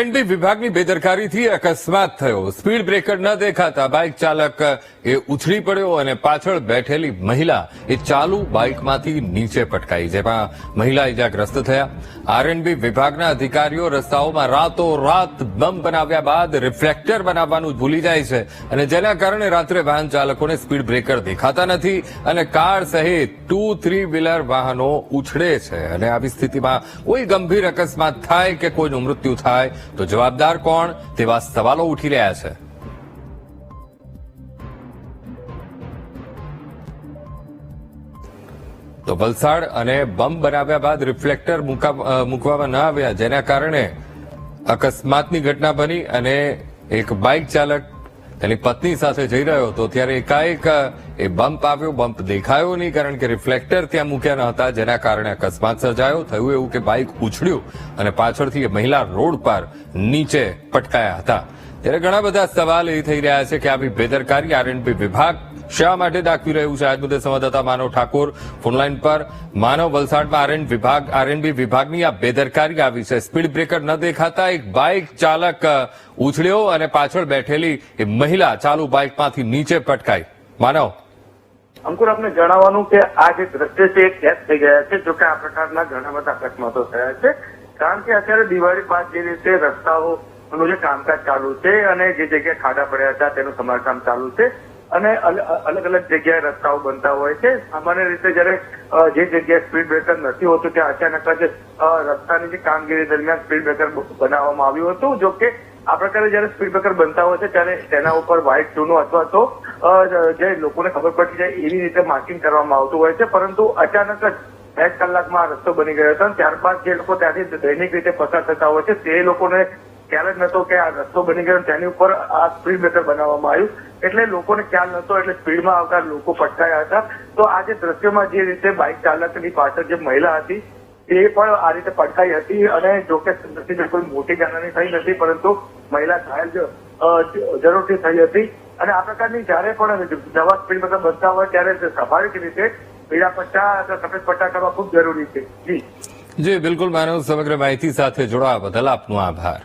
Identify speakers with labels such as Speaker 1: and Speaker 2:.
Speaker 1: ND વિભાગની બેદરકારીથી અકસ્માત થયો. સ્પીડ બ્રેકર ન દેખાતા બાઇક ચાલક એ ઉછળી પડ્યો અને પાછળ બેઠેલી મહિલા એ ચાલુ બાઇકમાંથી નીચે પટકાઈ. જેમાં મહિલા ઇજાગ્રસ્ત થયા. આરએનબી વિભાગના અધિકારીઓ રસ્તાઓમાં રાતો રાત બમ બનાવ્યા બાદ રિફ્લેક્ટર બનાવવાનું ભૂલી જાય છે અને જેના કારણે રાત્રે વાહન ચાલકોને સ્પીડ બ્રેકર દેખાતા નથી અને કાર સહિત ટુ, થ્રી વ્હીલર વાહનો ઉછળે છે. અને આવી સ્થિતિમાં કોઈ ગંભીર અકસ્માત થાય કે કોઈનું મૃત્યુ થાય તો જવાબદાર કોણ તેવા સવાલો ઉઠી રહ્યા છે. તો વલસાડ અને બમ્બ બનાવ્યા બાદ રિફ્લેક્ટર મૂકવામાં ન આવ્યા, જેના કારણે અકસ્માતની ઘટના બની અને એક બાઇક ચાલક તેની પત્ની સાથે જઈ રહ્યો હતો, ત્યારે એકાએક એ બમ્પ આવ્યો બમ્પ દેખાયો નહીં, કારણ કે રિફ્લેક્ટર ત્યાં મૂક્યા ન હતા, જેના કારણે અકસ્માત સર્જાયો. થયું એવું કે બાઇક ઉછળ્યું અને પાછળથી એ મહિલા રોડ પર નીચે પટકાયા હતા. ત્યારે ઘણા બધા સવાલ એ થઈ રહ્યા છે કે આવી બેદરકારી આરએનપી વિભાગ શા માટે દાખવી રહ્યું છે? આજ મુદ્દે સંવાદદાતા માનવ ઠાકોર ફોનલાઈન પર. માનવ વલસાડમાં આરએન વિભાગ આરએનબી વિભાગની આ બેદરકારી આવી છે. સ્પીડ બ્રેકર ન દેખાતા એક બાઇક ચાલક ઉછળ્યો અને પાછળ બેઠેલી એ મહિલા ચાલુ બાઇકમાંથી નીચે પટકાઈ. માનવ?
Speaker 2: અંકુર, આપને જણાવવાનું કે આ જે દ્રશ્ય છે, એ કેદ થઈ ગયા છે, જોકે આ પ્રકારના ઘણા બધા અકસ્માતો થયા છે. કારણ કે અત્યારે દિવાળી બાદ જે રીતે રસ્તાઓનું જે કામકાજ ચાલુ છે અને જે જગ્યાએ ખાડા પડ્યા હતા તેનું સમારકામ ચાલુ છે અને અલગ અલગ જગ્યાએ રસ્તાઓ બનતા હોય છે. સામાન્ય રીતે જયારે જે જગ્યાએ સ્પીડ બ્રેકર નથી હોતું ત્યાં અચાનક જ રસ્તાની જે કામગીરી દરમિયાન સ્પીડ બ્રેકર બનાવવામાં આવ્યું હતું. જો કે આ પ્રકારે જયારે સ્પીડ બ્રેકર બનતા હોય છે ત્યારે તેના ઉપર વ્હાઇટ ચૂનો અથવા તો જે લોકોને ખબર પડી જાય એવી રીતે માર્કિંગ કરવામાં આવતું હોય છે. પરંતુ અચાનક જ બે કલાકમાં રસ્તો બની ગયો હતો ત્યારબાદ જે લોકો ત્યાંથી દૈનિક રીતે પસાર થતા હોય છે તે લોકોને ખ્યાલ જ નહોતો કે આ રસ્તો બની ગયો તેની ઉપર આ સ્પીડ બ્રેકર બનાવવામાં આવ્યું. એટલે લોકોને ખ્યાલ નહોતો એટલે સ્પીડમાં આવતા લોકો પટકાયા હતા. તો આ જે દ્રશ્યમાં જે રીતે બાઇક ચાલકની પાછળ જે મહિલા હતી, એ પણ આ રીતે પટકાઈ હતી અને જોકે નથી કોઈ મોટી જાનહાની થઈ નથી, પરંતુ મહિલા ઘાયલ જરૂરથી થઈ હતી. અને આ પ્રકારની જ્યારે પણ નવા સ્પીડ બ્રેકર બનતા હોય, ત્યારે સ્વાભાવિક રીતે પીળા પટ્ટા અથવા સફેદ પટ્ટા કરવા ખૂબ જરૂરી છે. જી.
Speaker 1: જી, બિલકુલ, માનવ સમગ્ર માહિતી સાથે જોડાવા બદલ આપનો આભાર.